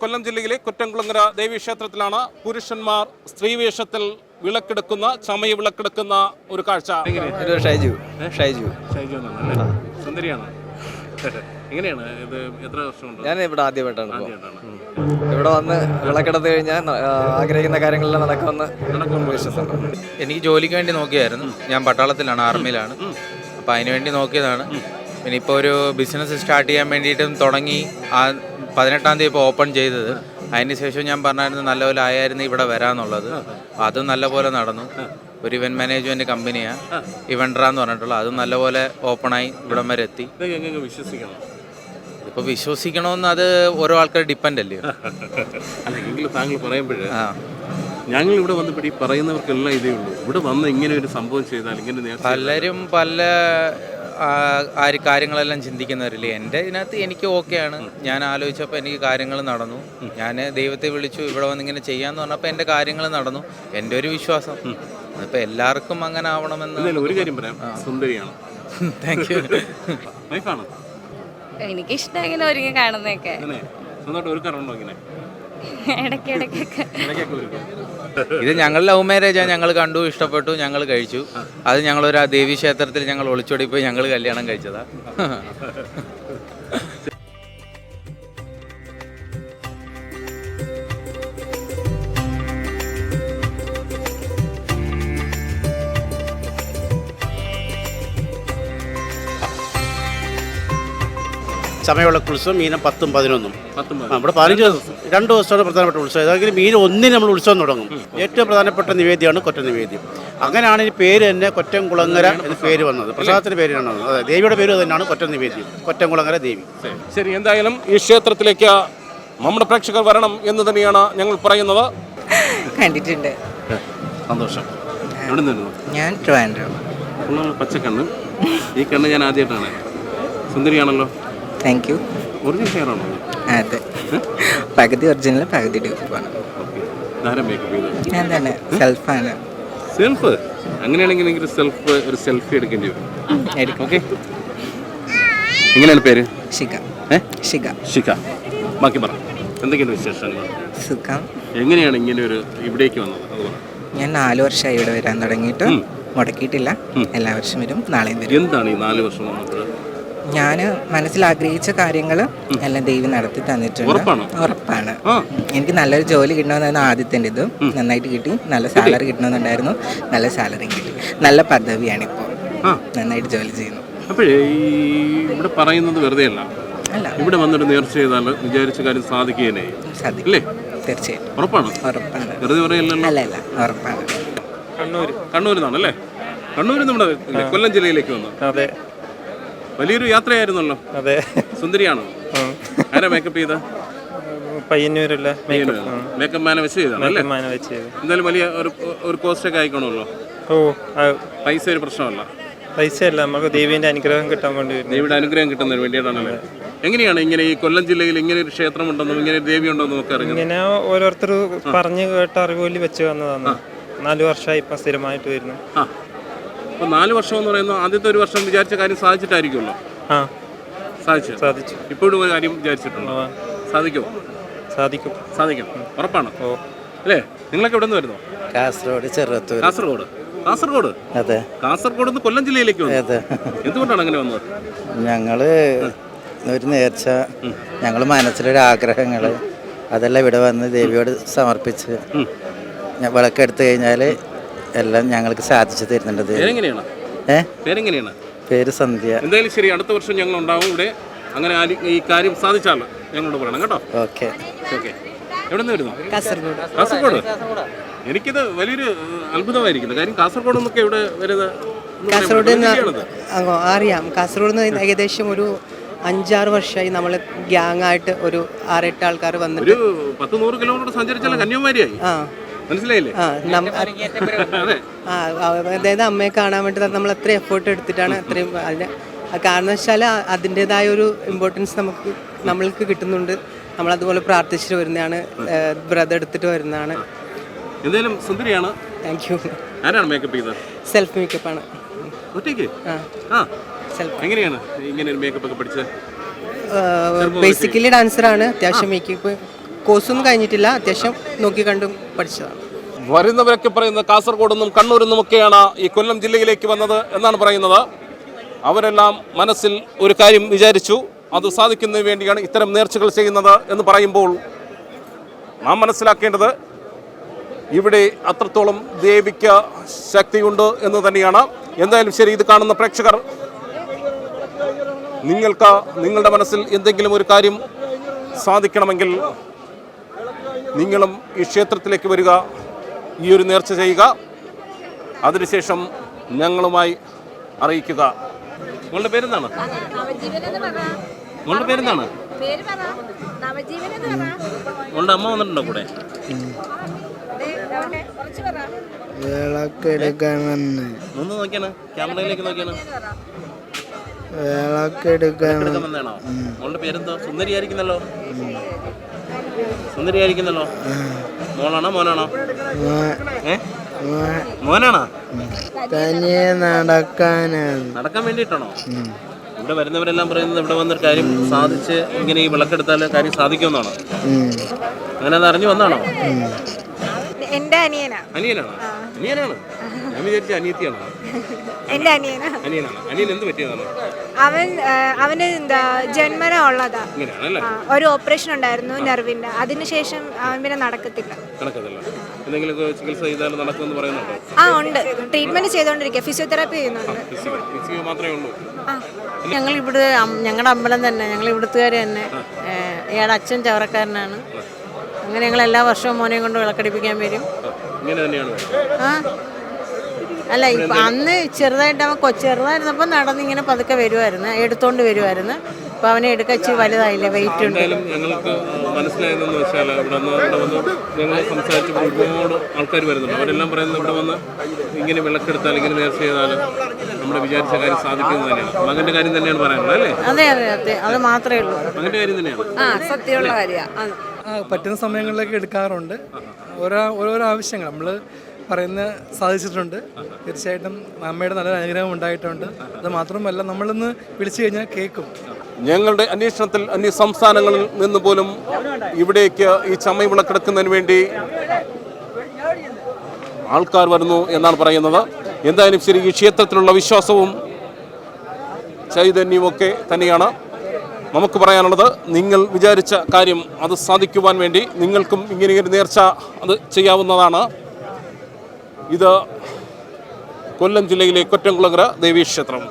കൊല്ലം ജില്ലയിലെ കുറ്റംകുളങ്ങര ദേവീക്ഷേത്രത്തിലാണ് പുരുഷന്മാർ സ്ത്രീവേഷത്തിൽ വിളക്കെടുക്കുന്ന ചമയ വിളക്കെടുക്കുന്ന ഒരു കാഴ്ച. ഒരു ഷൈജു. ഷൈജു. സുന്ദരിയാണ്. എങ്ങനെയാണ് ഇത് എത്ര വർഷമുണ്ട്? ഞാൻ ഇവിടെ ആദ്യമായിട്ടാണ് ഇവിടെ വന്ന് വിളക്കെടുത്ത് കഴിഞ്ഞാൽ ആഗ്രഹിക്കുന്ന കാര്യങ്ങളെല്ലാം നടക്കുമെന്ന് എനിക്ക് ജോലിക്ക് വേണ്ടി നോക്കിയായിരുന്നു. ഞാൻ പട്ടാളത്തിലാണ് ആർമിയിലാണ്. അപ്പോൾ അതിനുവേണ്ടി നോക്കിയതാണ്. പിന്നെ ഇപ്പോൾ ഒരു ബിസിനസ് സ്റ്റാർട്ട് ചെയ്യാൻ വേണ്ടിയിട്ടും തുടങ്ങി. ആ പതിനെട്ടാം തീയതി ഇപ്പോൾ ഓപ്പൺ ചെയ്തത്. അതിന് ശേഷം ഞാൻ പറഞ്ഞായിരുന്നു നല്ലപോലെ ആയായിരുന്നു ഇവിടെ വരാമെന്നുള്ളത് അതും നല്ലപോലെ നടന്നു. ഒരു ഇവന്റ് മാനേജ്മെന്റ് കമ്പനിയാണ് ഇവൻട്ര എന്ന് പറഞ്ഞിട്ടുള്ള അതും നല്ലപോലെ ഓപ്പണായി ഇവിടം വരെ എത്തി. വിശ്വസിക്കണം? ഇപ്പോൾ വിശ്വസിക്കണമെന്ന് അത് ഓരോ ആൾക്കാർ ഡിപ്പെൻഡ് അല്ലയോ അല്ലെങ്കിൽ താങ്കൾ പറയുമ്പോഴേ ഞങ്ങൾ ഇവിടെ വന്നപ്പോൾ ഈ പറയുന്നവർക്കെല്ലാം ഇതേ ഉള്ളൂ. ഇവിടെ വന്ന് ഇങ്ങനെ ഒരു സംഭവം ചെയ്താൽ ഇങ്ങനെ പലരും പല ആ, കാര്യങ്ങളെല്ലാം ചിന്തിക്കുന്നവരില്ലേ? എന്റെ ഇതിനകത്ത് എനിക്ക് ഓക്കെയാണ്. ഞാൻ ആലോചിച്ചപ്പോൾ എനിക്ക് കാര്യങ്ങൾ നടന്നു. ഞാൻ ദൈവത്തെ വിളിച്ചു ഇവിടെ വന്ന് ഇങ്ങനെ ചെയ്യാന്ന് പറഞ്ഞപ്പോൾ എന്റെ കാര്യങ്ങൾ നടന്നു. എന്റെ ഒരു വിശ്വാസം. അതിപ്പോൾ എല്ലാവർക്കും അങ്ങനെ ആവണമെന്ന് ഒരു കാര്യം പറയാം. സുന്ദരിയാണ്. താങ്ക് യു എനിക്കിഷ്ടം ഇങ്ങനെ ഒരുങ്ങി കാണുന്നതൊക്കെ. ഒരു കാരണം ഇങ്ങനെ? ഇത് ഞങ്ങൾ ലവ് മാരേജാണ് ഞങ്ങൾ കണ്ടു ഇഷ്ടപ്പെട്ടു ഞങ്ങൾ കഴിച്ചു. അത് ഞങ്ങളൊരു ആ ക്ഷേത്രത്തിൽ ഞങ്ങൾ ഒളിച്ചോടി പോയി ഞങ്ങൾ കല്യാണം കഴിച്ചതാ. സമയമുള്ള ഉത്സവം മീനം പത്തും പതിനൊന്നും. നമ്മുടെ പതിനഞ്ച് ദിവസം രണ്ട് ദിവസമാണ് പ്രധാനപ്പെട്ട ഉത്സവം. ഏതെങ്കിലും മീൻ ഒന്നിന് നമ്മൾ ഉത്സവം തുടങ്ങും. ഏറ്റവും പ്രധാനപ്പെട്ട നിവേദ്യമാണ് കൊറ്റ നിവേദ്യം അങ്ങനെയാണ് ഈ പേര് തന്നെ കൊറ്റംകുളങ്ങര എന്ന പേര് വന്നത്. പ്രസാദത്തിന്റെ പേരിനാണ് വന്നത്. അതെ ദേവിയുടെ പേര് തന്നെയാണ് കൊറ്റ നിവേദ്യം കൊറ്റംകുളങ്ങര ദേവി. ശരി എന്തായാലും ഈ ക്ഷേത്രത്തിലേക്ക് നമ്മുടെ പ്രേക്ഷകർ വരണം എന്ന് തന്നെയാണ് ഞങ്ങൾ പറയുന്നത്. കണ്ടിട്ടുണ്ട്. സന്തോഷം. ഞാൻ പച്ചക്കണ്ണ്. ഈ കണ്ണ് ഞാൻ ആദ്യമായിട്ടാണ്. സുന്ദരിയാണല്ലോ. താങ്ക് യു ഒറിജിനൽ അതെ. പകുതി ഒറിജിനൽ പകുതി ഡ്യൂപ്പാണ് ഞാൻ തന്നെ സെൽഫാണ് സെൽഫ് അങ്ങനെയാണെങ്കിൽ എനിക്ക് സെൽഫ് ഒരു സെൽഫി എടുക്കേണ്ടി വരും. ഓക്കെ എങ്ങനെയാണ് പേര്? ഷിക ഷിക ഷിക ബാക്കി പറ. എന്തൊക്കെയാണ് വിശേഷങ്ങൾ? സുഖം. എങ്ങനെയാണ് ഇങ്ങനെ ഒരു ഇവിടേക്ക് വന്നത്? ഞാൻ നാല് വർഷമായി ഇവിടെ വരാൻ തുടങ്ങിയിട്ട് മുടക്കിയിട്ടില്ല. എല്ലാ വർഷം വരും നാളെയും വരും. എന്താണ് ഈ നാല് വർഷം വന്നപ്പോൾ ഞാൻ മനസ്സിൽ ആഗ്രഹിച്ച കാര്യങ്ങൾ എല്ലാം ദൈവം നടത്തി തന്നിട്ടുണ്ട്. ഉറപ്പാണ്. എനിക്ക് നല്ലൊരു ജോലി കിട്ടണമെന്നായിരുന്നു ആദ്യത്തിന്റെ ഇത്. നന്നായിട്ട് കിട്ടി. നല്ല സാലറി കിട്ടണമെന്നുണ്ടായിരുന്നു. നല്ല സാലറി കിട്ടി. നല്ല പദവിയാണ് ഇപ്പോൾ. നന്നായിട്ട് ജോലി ചെയ്യുന്നു. അപ്പോഴേ ഈ ഇവിടെ പറയുന്നത് വെറുതെ അല്ല. അല്ല. ഇവിടെ വന്നിട്ട് നേർച്ച ചെയ്താൽ വിചാരിച്ച കാര്യം സാധിക്കുകയല്ലേ സാധിക്കും. ഇല്ലേ തീർച്ചയായിട്ടും. ഉറപ്പാണ്. ഉറപ്പാണ്. വെറുതെ പറയല്ലല്ലോ. അല്ല അല്ല. ഉറപ്പാണ്. കണ്ണൂർ കണ്ണൂരിൽ നിന്നാണല്ലേ? കണ്ണൂരിൽ നമ്മുടെ കൊല്ലം ജില്ലയിലേക്ക് വന്നു. അതെ. വലിയൊരു യാത്രയായിരുന്നല്ലോ. അതെ. സുന്ദരിയാണോ? ആരാ മേക്കപ്പ് ചെയ്ത പയ്യന്നൂരല്ല? മേക്കപ്പ് മാനെ വെച്ച് ചെയ്താണോ അല്ലേ എന്തായാലും വലിയ ഒരു ഒരു കോസ്റ്റ് ഒക്കെ ആയിക്കോണല്ലോ. ഓ പൈസ ഒരു പ്രശ്നമല്ല. പൈസ അല്ല നമുക്ക് ദേവിന്റെ അനുഗ്രഹം കിട്ടാൻ വേണ്ടി ദേവിയുടെ അനുഗ്രഹം കിട്ടുന്നതിന് വേണ്ടിയിട്ടാണല്ലേ? എങ്ങനെയാണ് ഇങ്ങനെ ഈ കൊല്ലം ജില്ലയിൽ ഇങ്ങനെ ഒരു ക്ഷേത്രം ഉണ്ടെന്നും ഇങ്ങനെ ഒരു ദേവി ഉണ്ടെന്നും ഒക്കെ അറിഞ്ഞത് ഇങ്ങനെ ഓരോരുത്തർ പറഞ്ഞു കേട്ട അറിവ് വെച്ച് വന്നതാണ്. നാല് വർഷമായി ഇപ്പം സ്ഥിരമായിട്ട് വരുന്നു. അപ്പോൾ നാല് വർഷം എന്ന് പറയുന്നത് ആദ്യത്തെ ഒരു വർഷം വിചാരിച്ച കാര്യം സാധിച്ചിട്ടായിരിക്കുമല്ലോ? ആ. സാധിച്ചു? സാധിച്ചു. ഇപ്പോഴും ഒരു കാര്യം വിചാരിച്ചിട്ടുണ്ടോ? സാധിക്കുമോ സാധിക്കും? സാധിക്കും. ഉറപ്പാണ്? ഓ. അല്ലേ? നിങ്ങളൊക്കെ എവിടെ നിന്ന് വരുന്നു? കാസർഗോഡ് ചെറുത്തൂർ കാസർഗോഡ്. കാസർഗോഡ്? അതെ. കാസർഗോഡ് നിന്ന് കൊല്ലം ജില്ലയിലേക്ക് വന്നു? അതെ. എന്തുകൊണ്ടാണ് അങ്ങനെ വന്നത്? ഞങ്ങൾ ഒരു നേർച്ച. ഞങ്ങൾ മനസ്സിലൊരു ആഗ്രഹങ്ങൾ അതെല്ലാം ഇവിടെ വന്ന് ദേവിയോട് സമർപ്പിച്ച് ഞാൻ വിളക്കെടുത്ത് കഴിഞ്ഞാൽ എല്ലാം ഞങ്ങൾക്ക് സാധിച്ചു തരുന്നുണ്ട് ദേവി. പേരെങ്ങനെയാണ്? ഏ? പേരെങ്ങനെയാണ്? പേര് സന്ധ്യ. എന്തായാലും ശരി അടുത്ത വർഷം ഞങ്ങൾ ഉണ്ടാവും ഇവിടെ. അങ്ങനെ ഈ കാര്യം സാധിച്ചാലോ ഞങ്ങളോട് പറയണം കേട്ടോ. ഓക്കെ. ഓക്കെ. എവിടെ നിന്ന് വരുന്നു? കാസർഗോഡ്. കാസർഗോഡ്? എനിക്കിത് വലിയൊരു ഏഹ്, അത്ഭുതമായിരിക്കുന്നു. കാര്യം കാസർഗോഡ് നിന്നൊക്കെ ഇവിടെ വരുന്നത് എന്ന് പറയുമ്പോൾ കാസർഗോഡ്. അങ്ങോ അറിയാം. കാസർഗോഡ് നിന്ന് ഏകദേശം ഒരു അഞ്ചാറ് വർഷമായി നമ്മൾ ഗ്യാങ് ആയിട്ട് ഒരു ആറെട്ട് ആൾക്കാർ വന്നിട്ട് ഒരു പത്ത് നൂറ് കിലോമീറ്റർ സഞ്ചരിച്ചാൽ കന്യാകുമാരിയായി? ആ. മനസ്സിലായില്ലേ? അതായത് അമ്മയെ കാണാൻ വേണ്ടി നമ്മൾ അത്ര എഫേർട്ട് എടുത്തിട്ടാണ് അത്രയും അതിന് കാരണം വെച്ചാൽ അതിന്റെതായ ഒരു ഇമ്പോർട്ടൻസ് നമുക്ക് നമ്മൾക്ക് കിട്ടുന്നുണ്ട്. നമ്മൾ അതുപോലെ പ്രാർത്ഥിച്ചിട്ട് വരുന്നതാണ്. ബ്രദർ എടുത്തിട്ട് വരുന്നതാണ്. എന്തായാലും സുന്ദരിയാണ്. താങ്ക് യു ആരാണ് മേക്കപ്പ് ചെയ്തത് സെൽഫ് മേക്കപ്പ് ഒറ്റയ്ക്ക്? ആ. ആ. സെൽഫ് എങ്ങനെയാണ് ഇങ്ങനെ ഒരു മേക്കപ്പ് ഒക്കെ പഠിച്ചത്? ബേസിക്കലി ഡാൻസറാണ് അത്യാവശ്യം മേക്കപ്പ് കോഴ്സൊന്നും കഴിഞ്ഞിട്ടില്ല. അത്യാവശ്യം നോക്കി കണ്ടും പഠിച്ചതാണ്. വരുന്നവരൊക്കെ പറയുന്ന കാസർഗോഡ് നിന്നും കണ്ണൂരിൽ നിന്നുമൊക്കെയാണ് ഈ കൊല്ലം ജില്ലയിലേക്ക് വന്നത് എന്നാണ് പറയുന്നത്. അവരെല്ലാം മനസ്സിൽ ഒരു കാര്യം വിചാരിച്ചു. അത് സാധിക്കുന്നതിന് വേണ്ടിയാണ് ഇത്തരം നേർച്ചകൾ ചെയ്യുന്നത് എന്ന് പറയുമ്പോൾ നാം മനസ്സിലാക്കേണ്ടത് ഇവിടെ അത്രത്തോളം ദേവിക്ക് ശക്തിയുണ്ട് എന്ന് തന്നെയാണ്. എന്തായാലും ശരി ഇത് കാണുന്ന പ്രേക്ഷകർ നിങ്ങൾക്ക് നിങ്ങളുടെ മനസ്സിൽ എന്തെങ്കിലും ഒരു കാര്യം സാധിക്കണമെങ്കിൽ നിങ്ങളും ഈ ക്ഷേത്രത്തിലേക്ക് വരിക ഈ ഒരു നേർച്ച ചെയ്യുക. അതിനുശേഷം ഞങ്ങളുമായി അറിയിക്കുക. നിങ്ങളുടെ പേരെന്താണ്? നിങ്ങളുടെ പേരെന്താണ്? നിങ്ങളുടെ അമ്മ വന്നിട്ടുണ്ടോ കൂടെ? ഒന്ന് നോക്കിയാണ്. ക്യാമറയിലേക്ക് നോക്കിയാണ്. വിളക്കെടുക്കണം എടുക്കാൻ വന്നതാണോ മോളുടെ പേരെന്തോ? സുന്ദരിയായിരിക്കുന്നല്ലോ സുന്ദരിയായിരിക്കുന്നല്ലോ മോളാണോ മോനാണോ? ഏ? മോനാണോ? തനിയെ നടക്കാനാണ്. നടക്കാൻ വേണ്ടിയിട്ടാണോ? ഇവിടെ വരുന്നവരെല്ലാം പറയുന്നത് ഇവിടെ വന്നൊരു കാര്യം സാധിച്ച് ഇങ്ങനെ ഈ വിളക്കെടുത്താൽ കാര്യം സാധിക്കുമെന്നാണ്? അങ്ങനെ അത് അറിഞ്ഞു വന്നാണോ? എന്റെ അനിയനാ. അനിയനാണോ? അനിയനാണ്. വിചാരിച്ച അനിയത്തിയാണോ? അനിയനാ. അനിയനാണ്? അനിയൻ എന്ത് പറ്റിയതാണ്? അവൻ അവന് എന്താ ജന്മന ഉള്ളതാ. ഇങ്ങനെയാണല്ലേ? ഒരു ഓപ്പറേഷൻ ഉണ്ടായിരുന്നു നെർവിന്റെ. അതിനുശേഷം അവൻ പിന്നെ നടക്കത്തില്ല. എന്തെങ്കിലും ചികിത്സ ചെയ്താൽ നടക്കുമെന്ന് പറയുന്നുണ്ടോ? ആ ഉണ്ട്. ട്രീറ്റ്മെന്റ് ചെയ്തുകൊണ്ടിരിക്കുക ഫിസിയോതെറാപ്പി ചെയ്യുന്നുണ്ട്. ഫിസിക്കൽ മാത്രമേ ഉള്ളൂ. ഞങ്ങൾ ഇവിടെ ഞങ്ങളുടെ അമ്പലം തന്നെ. ഞങ്ങൾ ഇവിടുത്തുകാർ തന്നെ. ഇയാളുടെ അച്ഛൻ ചവറക്കാരനാണ്. അങ്ങനെ ഞങ്ങൾ എല്ലാ വർഷവും മോനെയും കൊണ്ട് വിളക്കടിപ്പിക്കാൻ വരും. ഇങ്ങനെ തന്നെയാണ് ആ. അല്ല ഇപ്പം അന്ന് ചെറുതായിട്ട് അവൻ കൊ ചെറുതായിരുന്നപ്പോൾ നടന്നിങ്ങനെ പതുക്കെ വരുമായിരുന്നു എടുത്തോണ്ട് വരുമായിരുന്നു അപ്പോൾ അവനെ എടുക്കാൻ ഇച്ചിരി വലുതായില്ലേ വെയിറ്റ് ഉണ്ട്. എന്തായാലും ഞങ്ങൾക്ക് മനസ്സിലായതെന്ന് വെച്ചാൽ ഇവിടെ വന്ന് ഇവിടെ വന്ന് ഞങ്ങൾ സംസാരിച്ചപ്പോൾ ഒരുപാട് ആൾക്കാർ വരുന്നുണ്ട്. അവരെല്ലാം പറയുന്നത് ഇവിടെ വന്ന് ഇങ്ങനെ വിളക്കെടുത്താൽ ഇങ്ങനെ നേർച്ച ചെയ്താൽ നമ്മുടെ വിചാരിച്ച കാര്യം സാധിക്കുന്നത് തന്നെയാണ്. കാര്യം തന്നെയാണ് പറയാനുള്ളത് അല്ലേ? അതെ അതെ അതെ. അത് മാത്രമേ ഉള്ളൂ. കാര്യം തന്നെയാണ്? ആ സത്യമുള്ള കാര്യമാണ് പറ്റുന്ന സമയങ്ങളിലേക്ക് എടുക്കാറുണ്ട്. ഓരോ ഓരോരോ ആവശ്യങ്ങൾ. നമ്മൾ പറയുന്ന സാധിച്ചിട്ടുണ്ട്. തീർച്ചയായിട്ടും അമ്മയുടെ നല്ലൊരു അനുഗ്രഹം ഉണ്ടായിട്ടുണ്ട്. അത് മാത്രമല്ല നമ്മളിന്ന് വിളിച്ചു കഴിഞ്ഞാൽ കേൾക്കും ഞങ്ങളുടെ അന്വേഷണത്തിൽ അന്യ സംസ്ഥാനങ്ങളിൽ നിന്ന് പോലും ഇവിടേക്ക് ഈ ചമയ വിളക്കെടുക്കുന്നതിന് വേണ്ടി ആൾക്കാർ വരുന്നു എന്നാണ് പറയുന്നത്. എന്തായാലും ശരി ഈ ക്ഷേത്രത്തിലുള്ള വിശ്വാസവും ചൈതന്യവും ഒക്കെ തന്നെയാണ്. നമുക്ക് പറയാനുള്ളത് നിങ്ങൾ വിചാരിച്ച കാര്യം അത് സാധിക്കുവാൻ വേണ്ടി നിങ്ങൾക്കും ഇങ്ങനെ ഒരു നേർച്ച അത് ചെയ്യാവുന്നതാണ്. ഇത് കൊല്ലം ജില്ലയിലെ കൊറ്റംകുളങ്ങര ദേവീക്ഷേത്രം.